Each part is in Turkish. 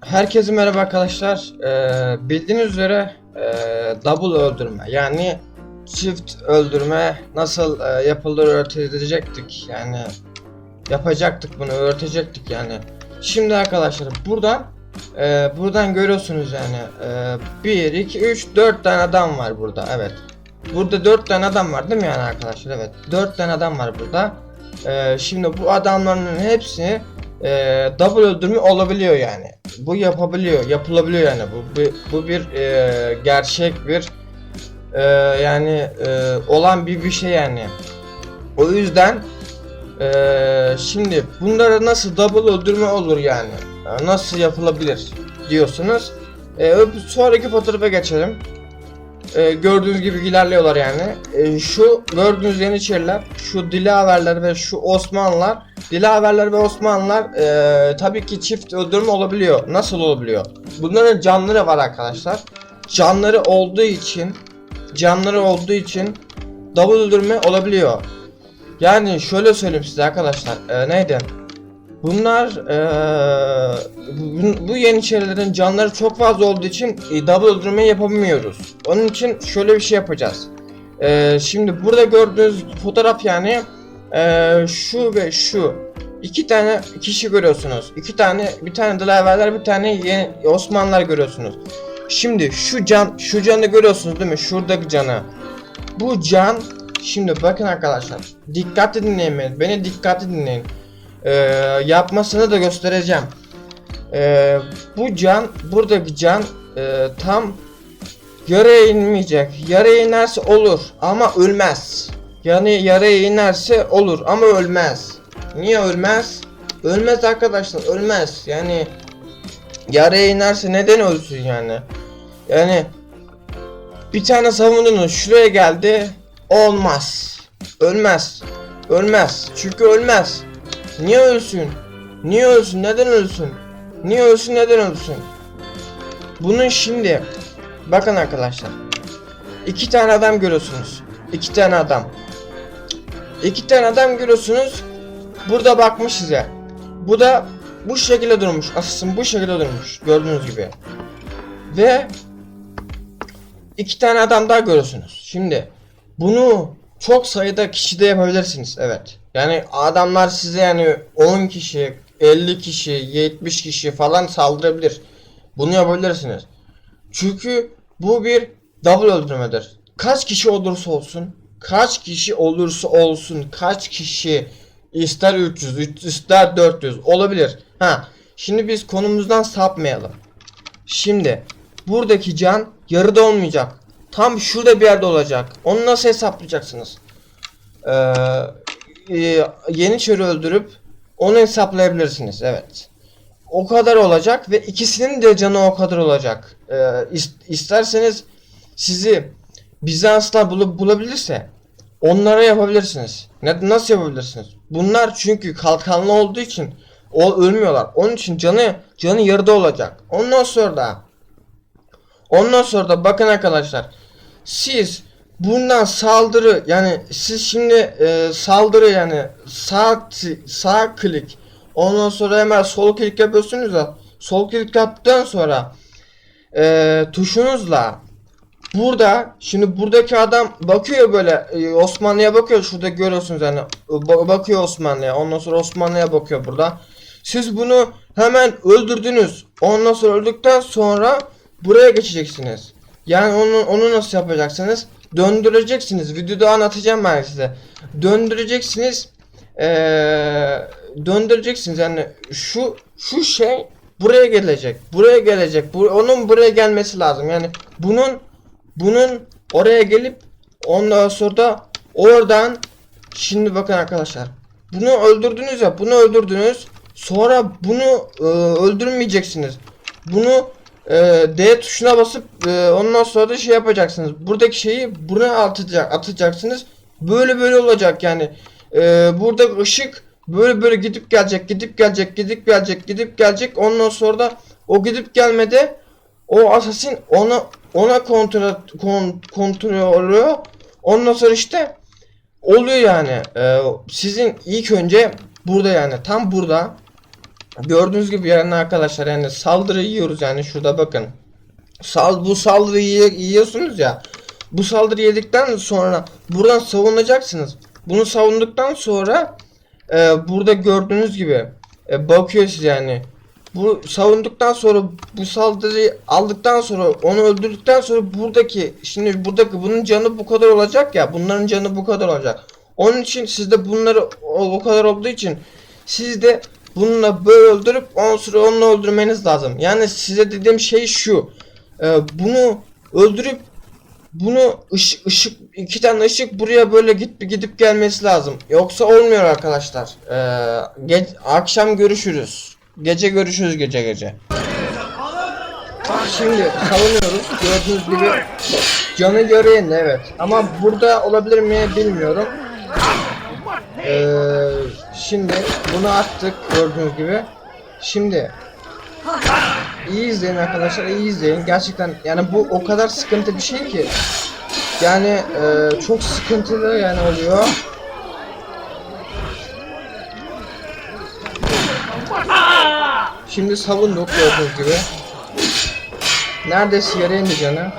Herkese merhaba arkadaşlar. Ee, bildiğiniz üzere e, double öldürme yani çift öldürme nasıl e, yapılır öğretecektik yani yapacaktık bunu öğretecektik yani. Şimdi arkadaşlar buradan e, buradan görüyorsunuz yani e, 1 2 3 4 tane adam var burada evet. Burada 4 tane adam var değil mi yani arkadaşlar evet 4 tane adam var burada. E, şimdi bu adamların hepsini e, double öldürme olabiliyor yani. Bu yapabiliyor, yapılabiliyor yani. Bu bu, bu bir e, gerçek bir e, yani e, olan bir bir şey yani. O yüzden e, şimdi bunlara nasıl double öldürme olur yani? Nasıl yapılabilir diyorsunuz. E, sonraki fotoğrafa geçelim. E, gördüğünüz gibi ilerliyorlar yani. E, şu gördüğünüz yeniçeriler, şu Dilaverler ve şu Osmanlılar Dilaverler ve Osmanlılar eee tabii ki çift öldürme olabiliyor. Nasıl olabiliyor? Bunların canları var arkadaşlar. Canları olduğu için canları olduğu için double öldürme olabiliyor. Yani şöyle söyleyeyim size arkadaşlar. eee, neydi? Bunlar eee, bu, yeniçerilerin canları çok fazla olduğu için e, double öldürme yapamıyoruz. Onun için şöyle bir şey yapacağız. Eee, şimdi burada gördüğünüz fotoğraf yani ee, şu ve şu iki tane kişi görüyorsunuz. İki tane bir tane Dilaverler bir tane yeni Osmanlılar görüyorsunuz. Şimdi şu can şu canı görüyorsunuz değil mi? Şuradaki canı. Bu can şimdi bakın arkadaşlar. Dikkatli dinleyin beni. Beni dikkatli dinleyin. Ee, yapmasını da göstereceğim. Ee, bu can buradaki can e, tam yaraya inmeyecek. Yaraya inerse olur ama ölmez. Yani yaraya inerse olur ama ölmez. Niye ölmez? Ölmez arkadaşlar ölmez. Yani yaraya inerse neden ölsün yani? Yani bir tane savununuz şuraya geldi olmaz. Ölmez. Ölmez. Çünkü ölmez. Niye ölsün? Niye ölsün? Neden ölsün? Niye ölsün? Neden ölsün? Bunun şimdi bakın arkadaşlar. iki tane adam görüyorsunuz. İki tane adam. İki tane adam görüyorsunuz. Burada bakmış size. Bu da bu şekilde durmuş. Asısın bu şekilde durmuş. Gördüğünüz gibi. Ve iki tane adam daha görüyorsunuz. Şimdi bunu çok sayıda kişi de yapabilirsiniz. Evet. Yani adamlar size yani 10 kişi, 50 kişi, 70 kişi falan saldırabilir. Bunu yapabilirsiniz. Çünkü bu bir double öldürmedir. Kaç kişi olursa olsun, kaç kişi olursa olsun, kaç kişi ister 300, üç- ister 400 olabilir. Ha, şimdi biz konumuzdan sapmayalım. Şimdi buradaki can yarıda olmayacak. Tam şurada bir yerde olacak. Onu nasıl hesaplayacaksınız? Ee, e, Yeniçeri öldürüp onu hesaplayabilirsiniz. Evet. O kadar olacak ve ikisinin de canı o kadar olacak. Ee, is- isterseniz sizi Bizanslar bulup bulabilirse onlara yapabilirsiniz. Ne, nasıl yapabilirsiniz? Bunlar çünkü kalkanlı olduğu için o ölmüyorlar. Onun için canı canı yarıda olacak. Ondan sonra da ondan sonra da bakın arkadaşlar siz bundan saldırı yani siz şimdi e, saldırı yani sağ sağ klik ondan sonra hemen sol klik yapıyorsunuz da sol klik yaptıktan sonra e, tuşunuzla burada şimdi buradaki adam bakıyor böyle e, Osmanlı'ya bakıyor şurada görüyorsunuz yani ba- bakıyor Osmanlı'ya ondan sonra Osmanlı'ya bakıyor burada. Siz bunu hemen öldürdünüz ondan sonra öldükten sonra buraya geçeceksiniz. Yani onu onu nasıl yapacaksınız döndüreceksiniz. Videoda anlatacağım ben size. Döndüreceksiniz. Eee döndüreceksiniz. Yani şu şu şey buraya gelecek. Buraya gelecek. Bu, onun buraya gelmesi lazım. Yani bunun bunun oraya gelip ondan sonra da oradan şimdi bakın arkadaşlar. Bunu öldürdünüz ya bunu öldürdünüz. Sonra bunu e, öldürmeyeceksiniz. Bunu e, D tuşuna basıp e, ondan sonra da şey yapacaksınız buradaki şeyi buraya atacak atacaksınız böyle böyle olacak yani e, burada ışık böyle böyle gidip gelecek gidip gelecek gidip gelecek gidip gelecek ondan sonra da o gidip gelmede o assassin ona ona kontrol kon, kontrol oluyor. Ondan sonra işte oluyor yani. Ee, sizin ilk önce burada yani tam burada gördüğünüz gibi yani arkadaşlar yani saldırı yiyoruz yani şurada bakın. Sal bu saldırıyı yiyorsunuz ya. Bu saldırı yedikten sonra buradan savunacaksınız. Bunu savunduktan sonra e, burada gördüğünüz gibi e, bakıyor yani. Bu savunduktan sonra bu saldırıyı aldıktan sonra onu öldürdükten sonra buradaki şimdi buradaki bunun canı bu kadar olacak ya bunların canı bu kadar olacak. Onun için sizde bunları o, o kadar olduğu için siz de bununla böyle öldürüp ondan sonra onunla öldürmeniz lazım. Yani size dediğim şey şu. e, bunu öldürüp bunu ışık, ışık iki tane ışık buraya böyle gidip gidip gelmesi lazım. Yoksa olmuyor arkadaşlar. Ee, ge- akşam görüşürüz. Gece görüşürüz gece gece. Şimdi savunuyoruz. Gördüğünüz gibi canı göreyen evet. Ama burada olabilir mi bilmiyorum. Ee, şimdi bunu attık gördüğünüz gibi. Şimdi iyi izleyin arkadaşlar iyi izleyin. Gerçekten yani bu o kadar sıkıntı bir şey ki. Yani e, çok sıkıntılı yani oluyor. Şimdi savunduk gördüğünüz gibi. Neredeyse yere canı.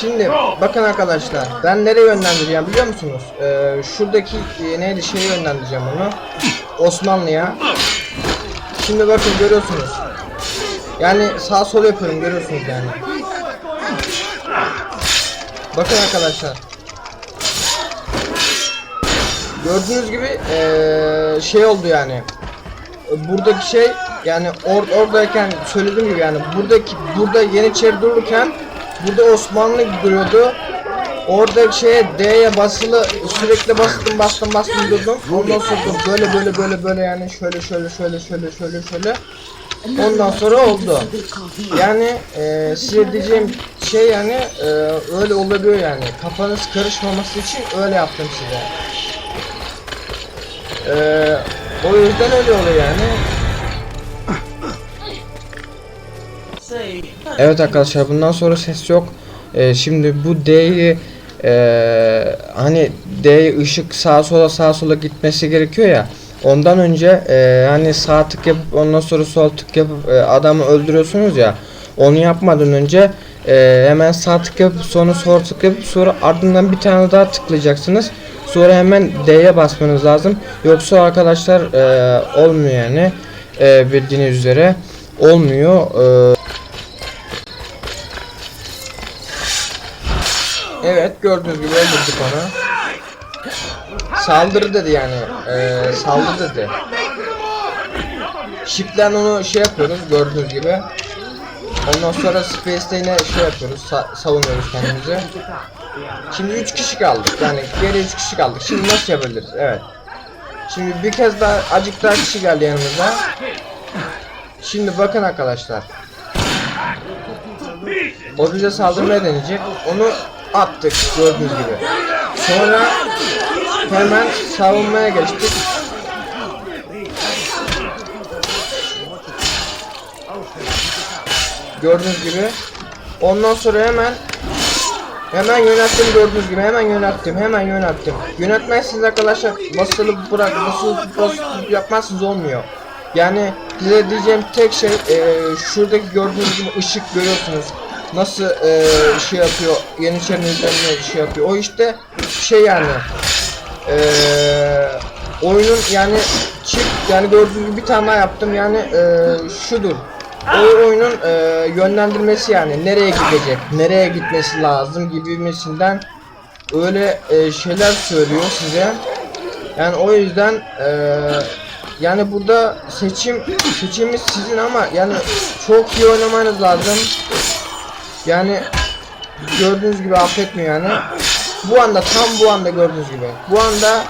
Şimdi bakın arkadaşlar ben nereye yönlendireceğim biliyor musunuz? Ee, şuradaki e, neydi şeye yönlendireceğim onu. Osmanlı'ya. Şimdi bakın görüyorsunuz. Yani sağ sol yapıyorum görüyorsunuz yani. Bakın arkadaşlar. Gördüğünüz gibi eee, şey oldu yani. Buradaki şey yani or oradayken söylediğim gibi yani buradaki burada Yeniçeri dururken burada Osmanlı duruyordu. Orada şeye D'ye basılı sürekli bastım bastım bastım durdum. Ondan sonra böyle böyle böyle böyle yani şöyle şöyle şöyle şöyle şöyle şöyle. Ondan sonra oldu. Yani e, size diyeceğim şey yani e, öyle olabiliyor yani. Kafanız karışmaması için öyle yaptım size. E, o yüzden öyle oluyor yani. Evet arkadaşlar bundan sonra ses yok. E, şimdi bu D'yi e, hani D ışık sağa sola sağa sola gitmesi gerekiyor ya. Ondan önce e, hani sağ tık yapıp ondan sonra sol tık yapıp e, adamı öldürüyorsunuz ya. Onu yapmadan önce e, hemen sağ tık yapıp sonra sol tık yapıp sonra ardından bir tane daha tıklayacaksınız. Sonra hemen D'ye basmanız lazım. Yoksa arkadaşlar e, olmuyor yani. E, bildiğiniz üzere olmuyor. E, Evet gördüğünüz gibi öldürdük onu. Saldırı dedi yani. Ee, saldırı dedi. Shift'ten onu şey yapıyoruz gördüğünüz gibi. Ondan sonra Space'te yine şey yapıyoruz sa- savunuyoruz kendimizi. Şimdi 3 kişi kaldık yani geri 3 kişi kaldık. Şimdi nasıl yapabiliriz? Evet. Şimdi bir kez daha acık daha kişi geldi yanımıza. Şimdi bakın arkadaşlar. O bize saldırmaya deneyecek. Onu attık gördüğünüz gibi. Sonra hemen savunmaya geçtik. Gördüğünüz gibi. Ondan sonra hemen hemen yönelttim gördüğünüz gibi hemen yönelttim hemen yönelttim. Yönetmezsiniz arkadaşlar basılı bırak basılı basılı yapmazsınız olmuyor. Yani size diyeceğim tek şey eee, şuradaki gördüğünüz gibi ışık görüyorsunuz. Nasıl eee, şey yapıyor Yeniçerinin üzerine şey yapıyor. O işte şey yani eee, oyunun yani çift yani gördüğünüz gibi bir tane daha yaptım yani eee, şudur. O oyunun eee, yönlendirmesi yani nereye gidecek, nereye gitmesi lazım gibisinden öyle eee, şeyler söylüyor size. Yani o yüzden eee, yani burada seçim seçimimiz sizin ama yani çok iyi oynamanız lazım. Yani gördüğünüz gibi affetmiyor yani. Bu anda tam bu anda gördüğünüz gibi. Bu anda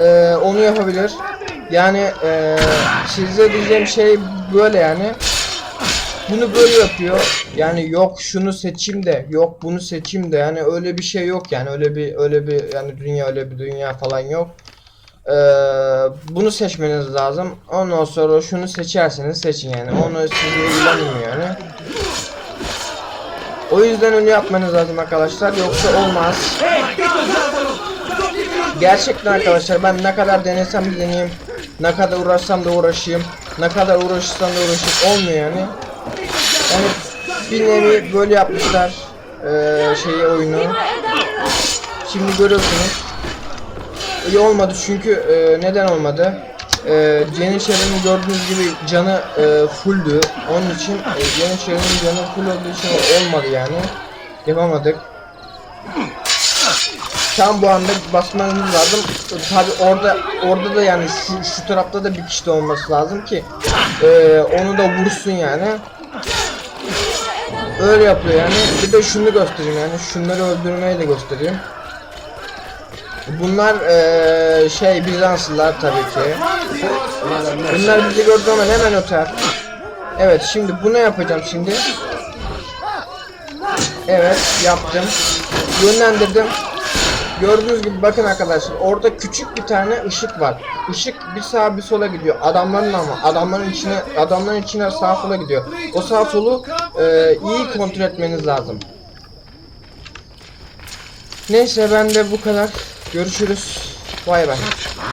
eee, onu yapabilir. Yani eee size diyeceğim şey böyle yani. Bunu böyle yapıyor. Yani yok şunu seçeyim de, yok bunu seçeyim de. Yani öyle bir şey yok yani. Öyle bir öyle bir yani dünya öyle bir dünya falan yok. Ee, bunu seçmeniz lazım. Ondan sonra şunu seçerseniz seçin yani. Onu sizi ilgilenmiyor yani. O yüzden öyle yapmanız lazım arkadaşlar. Yoksa olmaz. Gerçekten arkadaşlar ben ne kadar denesem de deneyeyim. Ne kadar uğraşsam da uğraşayım. Ne kadar uğraşırsam da uğraşayım olmuyor yani. Yani bir nevi böyle yapmışlar eee şeyi oyunu. Şimdi görüyorsunuz. İyi olmadı çünkü e, neden olmadı? E, gördüğünüz gibi canı e, fulldü. Onun için e, canı full olduğu için olmadı yani. Yapamadık. Tam bu anda basmamız lazım. Tabi orada orada da yani şu, şu tarafta da bir kişi de olması lazım ki e, onu da vursun yani. Öyle yapıyor yani. Bir de şunu göstereyim yani. Şunları öldürmeyi de göstereyim. Bunlar eee şey Bizanslılar tabii ki. Bunlar bizi gördüğü zaman hemen öter. Evet şimdi bunu yapacağım şimdi. Evet yaptım. Yönlendirdim. Gördüğünüz gibi bakın arkadaşlar orada küçük bir tane ışık var. Işık bir sağa bir sola gidiyor. Adamların ama adamların içine adamların içine sağa sola gidiyor. O sağ solu eee, iyi kontrol etmeniz lazım. Neyse ben de bu kadar. Görüşürüz. Bay bay.